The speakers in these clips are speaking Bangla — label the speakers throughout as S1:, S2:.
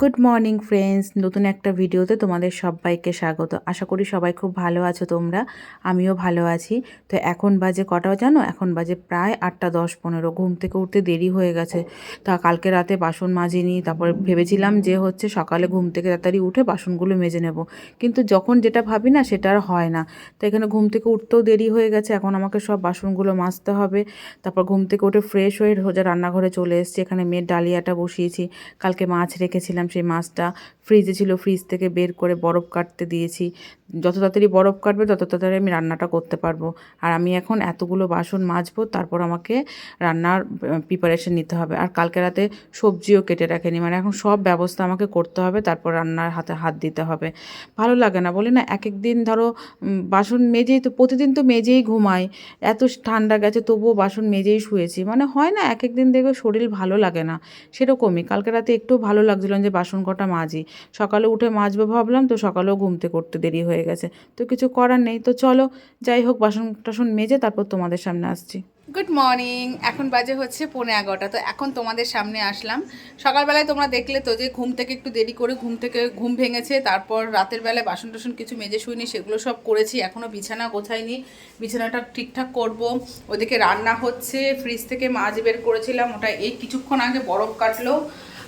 S1: গুড মর্নিং ফ্রেন্ডস নতুন একটা ভিডিওতে তোমাদের সবাইকে স্বাগত। আশা করি সবাই খুব ভালো আছো তোমরা। আমিও ভালো আছি। তো এখন বাজে কটা জানো? এখন বাজে প্রায় আটটা দশ পনেরো। ঘুম থেকে উঠতে দেরি হয়ে গেছে। তা কালকে রাতে বাসন মাজিনি। তারপরে ভেবেছিলাম যে হচ্ছে সকালে ঘুম থেকে তাড়াতাড়ি উঠে বাসনগুলো মেজে নেব। কিন্তু যখন যেটা ভাবি না, সেটা আর হয় না। তো এখানে ঘুম থেকে উঠতেও দেরি হয়ে গেছে। এখন আমাকে সব বাসনগুলো মাজতে হবে। তারপর ঘুম থেকে উঠে ফ্রেশ হয়ে সোজা রান্নাঘরে চলে এসেছি। এখানে মেয়ের ডালিয়াটা বসিয়েছি। কালকে মাছ রেখেছিলাম সেই মাছটা ফ্রিজে ছিল ফ্রিজ থেকে বের করে বরফ কাটতে দিয়েছি। যত তাড়াতাড়ি বরফ কাটবে, তত তাড়াতাড়ি আমি রান্নাটা করতে পারব। আর আমি এখন এতগুলো বাসন মাজবো, তারপর আমাকে রান্নার প্রিপারেশন নিতে হবে। আর কালকে রাতে সবজিও কেটে রাখেনি মানে এখন সব ব্যবস্থা আমাকে করতে হবে, তারপর রান্নার হাতে হাত দিতে হবে। ভালো লাগে না, বলি না এক এক দিন ধরো বাসন মেজেই তো, প্রতিদিন তো মেজেই ঘুমাই। এত ঠান্ডা গেছে, তবুও বাসন মেজেই শুয়েছি। মানে হয় না এক এক দিন দেখবে শরীর ভালো লাগে না। সেরকমই, কালকে রাতে একটু ভালো লাগছিল যে বাসন কটা মাজি। সকালে উঠে মাজবো ভাবলাম, তো সকালেও ঘুমতে করতে দেরি হয়ে গেছে। তো কিছু করার নেই। তো চলো, যাই হোক বাসন টাসন মেজে তারপর তোমাদের সামনে আসছি।
S2: গুড মর্নিং এখন বাজে হচ্ছে পৌনে এগারোটা। তো এখন তোমাদের সামনে আসলাম। সকালবেলায় তোমরা দেখলে তো যে ঘুম থেকে একটু দেরি করে ঘুম থেকে ঘুম ভেঙেছে, তারপর রাতের বেলায় বাসন টাসন কিছু মেজে শুইনি, সেগুলো সব করেছি। এখনও বিছানা গোছাইনি। বিছানাটা ঠিকঠাক করব। ওদিকে রান্না হচ্ছে, ফ্রিজ থেকে মাছ বের করেছিলাম, ওটা এই কিছুক্ষণ আগে বরফ কাটলো।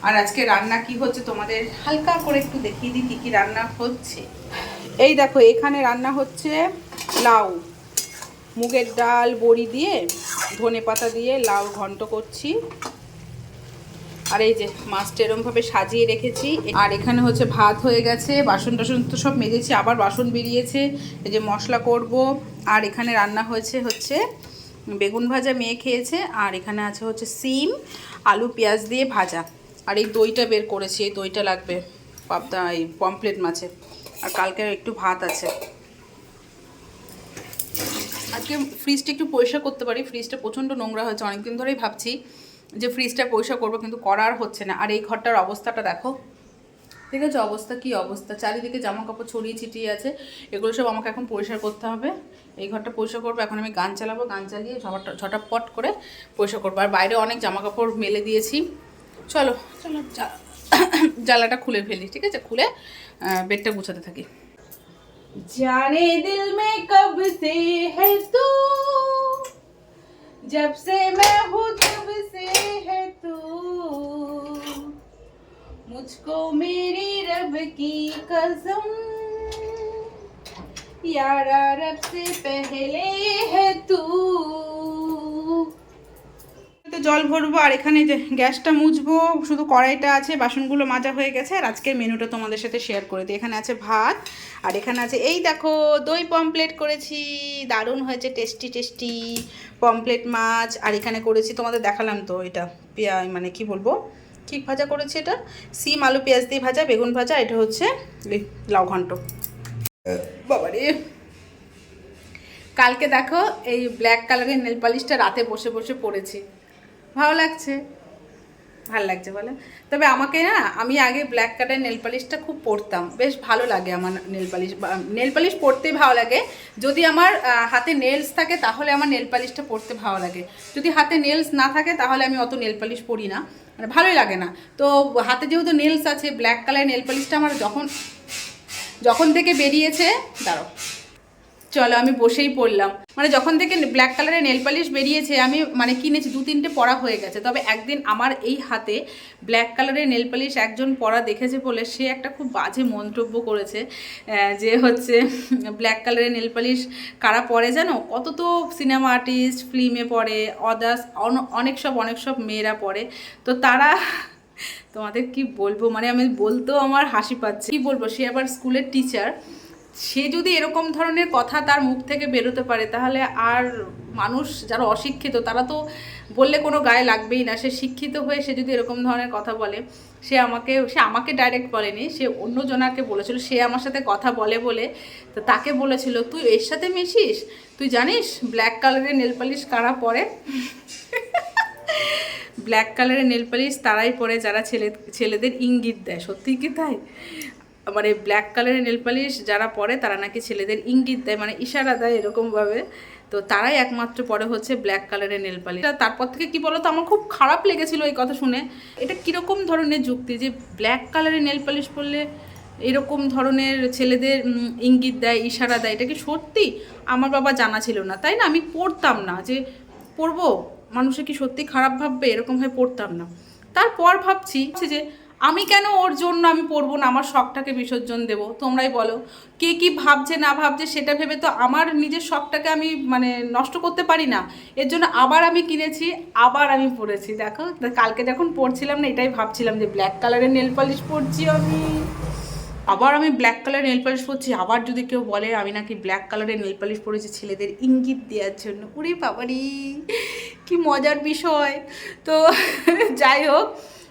S2: আর আজকে রান্না কি হচ্ছে তোমাদের হালকা করে একটু দেখিয়ে দিই কী কী রান্না হচ্ছে। এই দেখো, এখানে রান্না হচ্ছে লাউ। মুগের ডাল, বড়ি দিয়ে, ধনে পাতা দিয়ে লাউ ঘন্ট করছি। আর এই যে মাছটা এরমভাবে সাজিয়ে রেখেছি। আর এখানে হচ্ছে ভাত হয়ে গেছে, বাসন টাসন তো সব মেজেছি, আবার বাসন বেরিয়েছে। এই যে মশলা করব। আর এখানে রান্না হয়েছে, হচ্ছে বেগুন ভাজা মেয়ে খেয়েছে। আর এখানে আছে হচ্ছে সিম, আলু, পেঁয়াজ দিয়ে ভাজা। আর এই দইটা বের করেছি, এই দইটা লাগবে পাবদা, এই পমপ্লেট মাছে। আর কালকে একটু ভাত আছে। আজকে ফ্রিজটা একটু পরিষ্কার করতে পারি ফ্রিজটা প্রচণ্ড নোংরা হয়েছে, অনেকদিন ধরেই ভাবছি যে ফ্রিজটা পরিষ্কার করব, কিন্তু করার হচ্ছে না। আর এই ঘরটার অবস্থাটা দেখো। ঠিক আছে, অবস্থা কি অবস্থা? চারিদিকে জামা কাপড় ছড়িয়ে ছিটিয়ে আছে, এগুলো সব আমাকে এখন পরিষ্কার করতে হবে। এই ঘরটা পরিষ্কার করব, এখন আমি গান চালাবো, গান চালিয়ে ঝপাটা, ঝটাপট করে পরিষ্কার করব। আর বাইরে অনেক জামা কাপড় মেলে দিয়েছি। চলো চলো জা- জ্বালাটা খুলে ফেলি ঠিক আছে খুলে আহ, বেডটা গুছাতে থাকি जाने दिल में कब से है तू जब से मैं हूँ तब से है तू मुझको मेरी रब की कसम यारा रब से पहले है तू তো জল ভরবো, আর এখানে যে গ্যাসটা মুছবো, শুধু কড়াইটা আছে, বাসনগুলো মাজা হয়ে গেছে, আর আজকের মেনুটা তোমাদের সাথে শেয়ার করে দিই। এখানে আছে ভাত, আর এখানে আছে, এই দেখো, দই পমপ্লেট করেছি, দারুণ হয়েছে টেস্টি টেস্টি পমপ্লেট মাছ, আর এখানে করেছি, তোমাদের দেখালাম তো এটা, পেঁয়া মানে কি বলব, কি ভাজা করেছি এটা? সিম, আলু, পেঁয়াজ দিয়ে ভাজা, বেগুন ভাজা, এটা হচ্ছে লাউ ঘন্ট। বাবারে! কালকে দেখো, এই ব্ল্যাক কালারের নেল পালিশটা রাতে বসে বসে পড়েছি। ভালো লাগছে। ভালো লাগছে বলে। তবে আমাকে না, আমি আগে ব্ল্যাক কালারের নেল পালিশটা খুব পরতাম। বেশ ভালো লাগে আমার নেল পালিশ নেল পালিশ পরতেই ভালো লাগে। যদি আমার হাতে নেলস থাকে, তাহলে আমার নেল পালিশটা পরতে ভালো লাগে। যদি হাতে নেলস না থাকে, তাহলে আমি অত নেল পালিশ পরি না। মানে ভালোই লাগে না। তো হাতে যেহেতু নেলস আছে ব্ল্যাক কালারের নেল পালিশটা আমার যখন যখন থেকে বেরিয়েছে দাঁড়ো চলো আমি বসেই পড়লাম। মানে যখন থেকে ব্ল্যাক কালারের নেল পালিশ বেরিয়েছে, আমি মানে কিনেছি, দু তিনটে পরা হয়ে গেছে। তবে একদিন আমার এই হাতে ব্ল্যাক কালারের নেল পালিশ একজন পরা দেখেছে বলে সে একটা খুব বাজে মন্তব্য করেছে যে হচ্ছে ব্ল্যাক কালারের নেল পালিশ কারা পরে জানো? কত তো সিনেমা আর্টিস্ট ফিল্মে পড়ে অদার্স অনেক সব অনেক সব মেয়েরা পড়ে। তো তারা, তোমাদের কি বলব? মানে আমি বলতেও আমার হাসি পাচ্ছে। কি বলব? সে আবার স্কুলের টিচার সে যদি এরকম ধরনের কথা তার মুখ থেকে বেরোতে পারে, তাহলে আর মানুষ যারা অশিক্ষিত, তারা তো বললে কোনো গায়ে লাগবেই না। সে শিক্ষিত হয়ে সে যদি এরকম ধরনের কথা বলে, সে আমাকে সে আমাকে ডাইরেক্ট বলেনি, সে অন্য জনাকে বলেছিল, সে আমার সাথে কথা বলে বলে, তো তাকে বলেছিল, তুই এর সাথে মিশিস? তুই জানিস ব্ল্যাক কালারের নেল পালিশ কারা পরে? ব্ল্যাক কালারের নেল পালিশ তারাই পরে, যারা ছেলে, ছেলেদের ইঙ্গিত দেয়। সত্যি কি তাই? মানে ব্ল্যাক কালারের নেল পালিশ যারা পরে, তারা নাকি ছেলেদের ইঙ্গিত দেয় মানে ইশারা দেয় এরকমভাবে। তো তারাই একমাত্র পরে হচ্ছে ব্ল্যাক কালারের নেল পালিশ তারপর থেকে কি বলতো, আমার খুব খারাপ লেগেছিল এই কথা শুনে। এটা কীরকম ধরনের যুক্তি যে ব্ল্যাক কালারের নেল পালিশ পরলে এরকম ধরনের ছেলেদের ইঙ্গিত দেয়, ইশারা দেয়? এটা কি সত্যি? আমার বাবা জানা ছিল না, তাই না? আমি পড়তাম না যে পড়ব মানুষে কি সত্যি খারাপ ভাববে? এরকমভাবে পড়তাম না। তারপর ভাবছি যে আমি কেন ওর জন্য আমি পড়ব না? আমার শখটাকে বিসর্জন দেবো? তোমরাই বলো। কে কি ভাবছে, না ভাবছে, সেটা ভেবে তো আমার নিজের শখটাকে আমি মানে নষ্ট করতে পারি না। এর জন্য আবার আমি কিনেছি, আবার আমি পড়েছি। দেখো কালকে যখন পড়ছিলাম না, এটাই ভাবছিলাম যে ব্ল্যাক কালারের নেল পালিশ পরছি আমি। আবার আমি ব্ল্যাক কালার নেল পালিশ পরছি। আবার যদি কেউ বলে, আমি নাকি ব্ল্যাক কালারের নেল পালিশ পরেছি, ছেলেদের ইঙ্গিত দেওয়ার জন্য। উরে বাবারি, কি মজার বিষয়। তো যাই হোক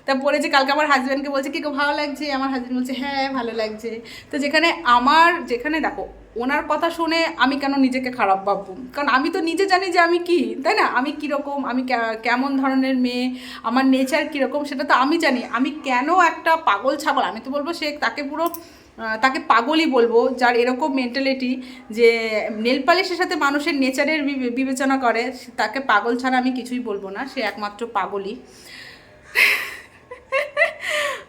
S2: তা পড়েছি কালকে আমার হাজব্যান্ডকে বলছে, কি ভালো লাগছে? আমার হাজব্যান্ড বলছে হ্যাঁ ভালো লাগছে। তো যেখানে আমার, যেখানে দেখো, ওনার কথা শুনে আমি কেন নিজেকে খারাপ ভাববো? কারণ আমি তো নিজে জানি যে আমি কি, তাই না? আমি কীরকম, আমি কেমন ধরনের মেয়ে, আমার নেচার কীরকম, সেটা তো আমি জানি। আমি কেন একটা পাগল ছাগল, আমি তো বলব সে তাকে পুরো তাকে পাগলই বলব, যার এরকম মেন্টালিটি যে নেল পালিশের সাথে মানুষের নেচারের বিবে- বিবেচনা করে, তাকে পাগল ছাড়া আমি কিছুই বলব না, সে একমাত্র পাগলই।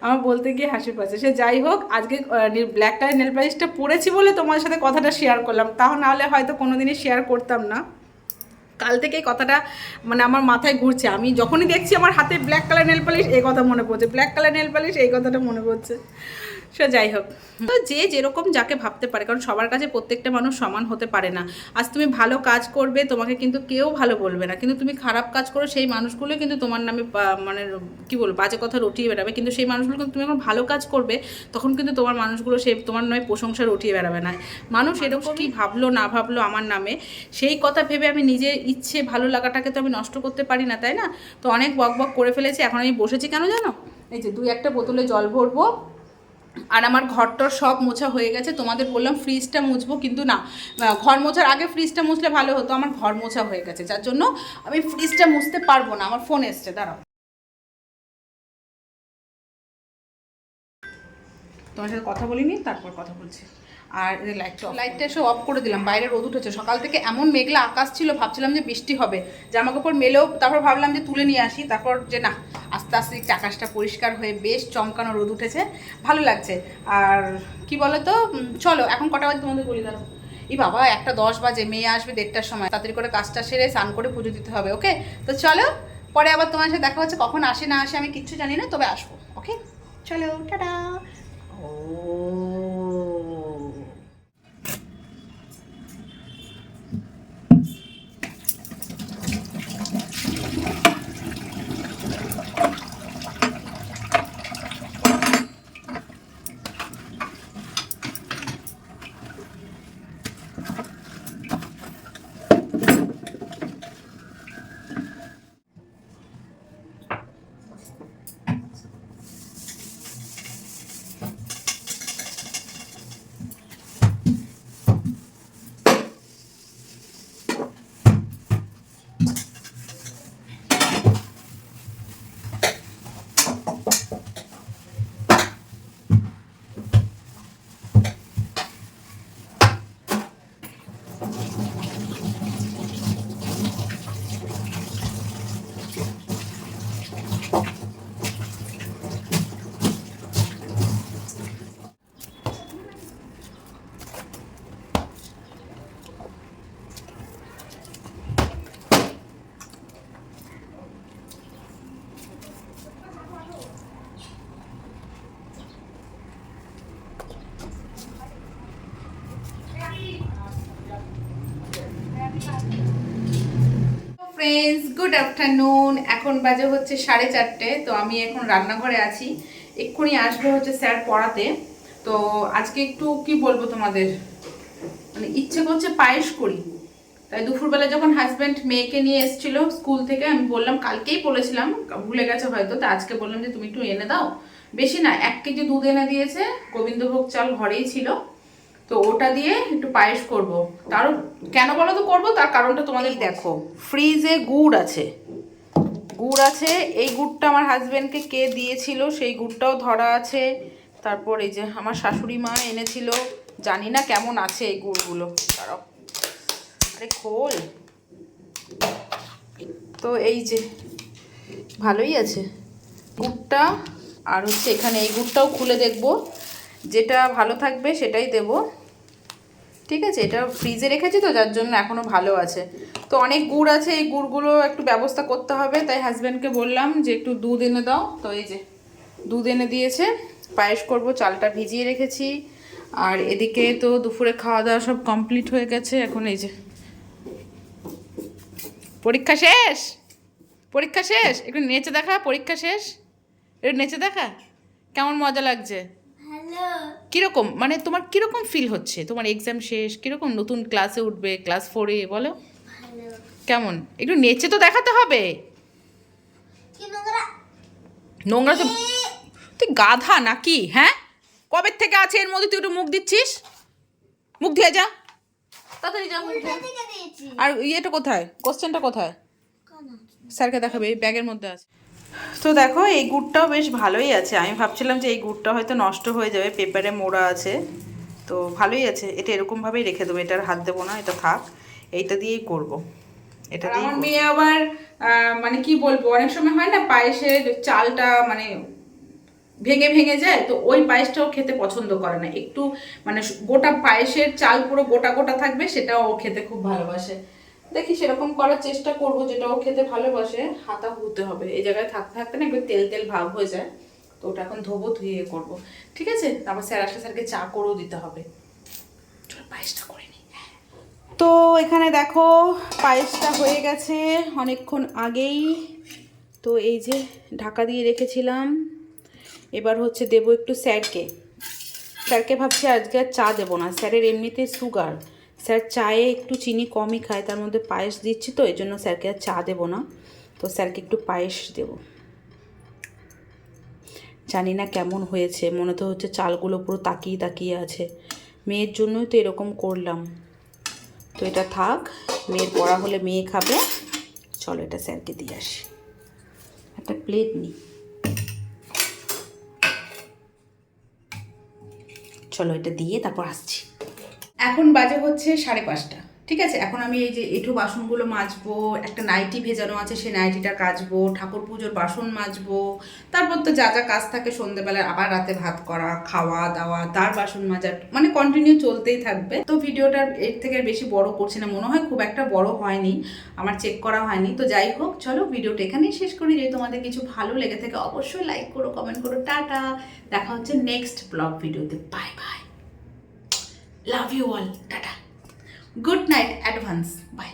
S2: আমার বলতে গিয়ে হাসি পাচ্ছে সে যাই হোক, আজকে ব্ল্যাক টাই নেল পালিশটা পড়েছি বলে তোমার সাথে কথাটা শেয়ার করলাম। তাও নাহলে হয়তো কোনোদিনই শেয়ার করতাম না। কাল থেকে এই কথাটা মানে আমার মাথায় ঘুরছে। আমি যখনই দেখছি আমার হাতে ব্ল্যাক কালার নেল পালিশ এই কথা মনে পড়ছে। ব্ল্যাক কালার নেল পালিশ এই কথাটা মনে পড়ছে। সে যাই হোক। তো যে যেরকম যাকে ভাবতে পারে কারণ সবার কাছে প্রত্যেকটা মানুষ সমান হতে পারে না। আজ তুমি ভালো কাজ করবে তোমাকে কিন্তু কেউ ভালো বলবে না। কিন্তু তুমি খারাপ কাজ করো সেই মানুষগুলো কিন্তু তোমার নামে মানে কি বলব বাজে কথা রটিয়ে বেড়াবে। কিন্তু সেই মানুষগুলো কিন্তু তুমি যখন ভালো কাজ করবে তখন কিন্তু তোমার মানুষগুলো সেই তোমার নয় প্রশংসা রটিয়ে বেড়াবে না। মানুষ এরকম কি ভাবলো না ভাবলো আমার নামে সেই কথা ভেবে আমি নিজের ইচ্ছে ভালো লাগাটাকে তো আমি নষ্ট করতে পারি না, তাই না? তো অনেক বক বক করে ফেলেছি, এখন আমি বসেছি কেন জানো? এই যে দুই একটা বোতলে জল ভরবো, আর আমার ঘরটর সব মোছা হয়ে গেছে, তোমাদের বললাম ফ্রিজটা মুছবো, কিন্তু না ঘর মোছার আগে ফ্রিজটা মুছলে ভালো হতো, আমার ঘর মোছা হয়ে গেছে, যার জন্য আমি ফ্রিজটা মুছতে পারব না, আমার ফোন এসছে, দাঁড়াও। তোমার সাথে কথা বলিনি, তারপর কথা বলছি। আর লাইটটা লাইটটা এসে অফ করে দিলাম। বাইরে রোদ উঠেছে। সকাল থেকে এমন মেঘলা আকাশ ছিল ভাবছিলাম যে বৃষ্টি হবে। জামা কাপড় মেলেও তারপর ভাবলাম যে তুলে নিয়ে আসি তারপর যে না আস্তে আস্তে একটু আকাশটা পরিষ্কার হয়ে বেশ চমকানো রোদ উঠেছে ভালো লাগছে। আর কি বলো তো চলো এখন কটা বাজে তোমাদের বলি দাঁড়ো এই বাবা একটা দশ বাজে মেয়ে আসবে দেড়টার সময়। তাড়াতাড়ি করে কাজটা সেরে স্নান করে পুজো দিতে হবে ওকে? তো চলো পরে আবার তোমার সাথে দেখা হচ্ছে কখন আসে না আসে আমি কিচ্ছু জানি না তবে আসব ওকে? চলো টাটা। ও ফ্রেন্ডস গুড আফটারনুন এখন বাজে হচ্ছে সাড়ে চারটে, তো আমি এখন রান্নাঘরে আছি। এক্ষুনি আসব হচ্ছে স্যার পড়াতে। তো আজকে একটু কি বলব তোমাদের? মানে ইচ্ছে করছে পায়েস করি। তাই দুপুরবেলা যখন হাজব্যান্ড মেয়েকে নিয়ে এসেছিল স্কুল থেকে, আমি বললাম, কালকেই বলেছিলাম, ভুলে গেছে হয়তো, তা আজকে বললাম যে তুমি একটু এনে দাও। বেশি না, এক কেজি দুধ এনে দিয়েছে। গোবিন্দভোগ চাল ঘরেই ছিল। তো ওটা দিয়ে একটু পায়েস করব। তারও কেন বলো তো করব? তার কারণটা তোমাদের দেখো ফ্রিজে গুড় আছে। গুড় আছে এই গুড়টা আমার হাজব্যান্ডকে কে দিয়েছিল সেই গুড়টাও ধরা আছে। তারপর এই যে আমার শাশুড়ি মা এনেছিল জানি না কেমন আছে এই গুড়গুলো। দাঁড়াও। আরে খোল। তো এই যে ভালোই আছে। গুড়টা আর হচ্ছে এখানে এই গুড়টাও খুলে দেখব। যেটা ভালো থাকবে সেটাই দেব। ঠিক আছে, এটা ফ্রিজে রেখেছি তো, যার জন্য এখনও ভালো আছে। তো অনেক গুড় আছে, এই গুড়গুলো একটু ব্যবস্থা করতে হবে। তাই হাজব্যান্ডকে বললাম যে একটু দুধ এনে দাও। তো এই যে, দুধ এনে দিয়েছে। পায়েস করব, চালটা ভিজিয়ে রেখেছি। আর এদিকে তো দুপুরে খাওয়া দাওয়া সব কমপ্লিট হয়ে গেছে। এখন এই যে, পরীক্ষা শেষ? পরীক্ষা শেষ? একটু নেচে দেখা, পরীক্ষা শেষ? একটু নেচে দেখা? কেমন মজা লাগছে? কীরকম? মানে তোমার কীরকম ফিল হচ্ছে? তোমার এক্সাম শেষ কীরকম নতুন ক্লাসে উঠবে ক্লাস ফোরে বলো? কেমন? একটু নেচে তো দেখাতে হবে।
S3: নোংরা?
S2: তো তুই গাধা নাকি? হ্যাঁ? কবে থেকে আছে এর মধ্যে তুই একটু মুখ দিচ্ছিস? মুখ দিয়ে যা। তাড়াতাড়ি যা আর ইয়েটা কোথায়? কোশ্চেনটা কোথায়? স্যারকে দেখাবে এই ব্যাগের মধ্যে আছে। তো দেখো এই গুড়টাও বেশ ভালোই আছে। আমি ভাবছিলাম যে এই গুড়টা হয়তো নষ্ট হয়ে যাবে পেপারে মোড়া আছে। তো ভালোই আছে। এটা এরকমভাবেই রেখে দেবো। এটার হাত দেবো না এটা থাক। এইটা দিয়েই করব। এটা আমার মেয়ে আবার মানে কি বলব অনেক সময় হয় না পায়েসের চালটা মানে ভেঙে ভেঙে যায় তো ওই পায়েসটাও খেতে পছন্দ করে না। একটু মানে গোটা পায়েসের চাল পুরো গোটা গোটা থাকবে সেটাও ও খেতে খুব ভালোবাসে। দেখি সেরকম করার চেষ্টা করব, যেটা ও খেতে ভালোবাসে, হাতা হতে হবে। এই জায়গায় থাকতে থাকতে না একটু তেল তেল ভাব হয়ে যায়। তো ওটা এখন ধোবো, ধুয়ে করব। ঠিক আছে? তারপর স্যার আসলে স্যারকে চা করেও দিতে হবে। চল পায়েসটা করে নিই। তো এখানে দেখো, পায়েসটা হয়ে গেছে অনেকক্ষণ আগেই। তো এই যে ঢাকা দিয়ে রেখেছিলাম। এবার হচ্ছে দেবো একটু স্যারকে। স্যারকে ভাবছি আজকে আর চা দেবো না। স্যারের এমনিতে সুগার। স্যার চায়ে একটু চিনি কমই খায়, তার মধ্যে পায়েস দিচ্ছি তো এই জন্য স্যারকে আর চা দেবো না। তো স্যারকে একটু পায়েস দেবো। জানি না কেমন হয়েছে, মনে তো হচ্ছে চালগুলো পুরো তাকিয়ে তাকিয়ে আছে। মেয়ের জন্যই তো এরকম করলাম। তো এটা থাক, মেয়ের পড়া হলে মেয়ে খাবে। চলো এটা স্যারকে দিয়ে আসি। একটা প্লেট নিই। চলো এটা দিয়ে তারপর আসছি। এখন বাজে হচ্ছে সাড়ে পাঁচটা, ঠিক আছে? এখন আমি এই যে এঁঠো বাসনগুলো মাজবো, একটা নাইটি ভেজানো আছে, সেই নাইটিটা কাচবো, ঠাকুর পুজোর বাসন মাজবো, তারপর তো যা যা কাজ থাকে সন্ধ্যেবেলা আবার রাতে ভাত করা, খাওয়া দাওয়া, তার বাসন মাজা মানে কন্টিনিউ চলতেই থাকবে। তো ভিডিওটা এর থেকে বেশি বড় করছে না, মনে হয় খুব একটা বড় হয়নি, আমার চেক করা হয়নি। তো যাই হোক, চলো ভিডিওটা এখানেই শেষ করি। যদি তোমাদের কিছু ভালো লেগে থাকে, অবশ্যই লাইক করো কমেন্ট করো, টাটা। দেখা হচ্ছে নেক্সট ব্লগ ভিডিওতে। Bye bye love you all tata good night advance bye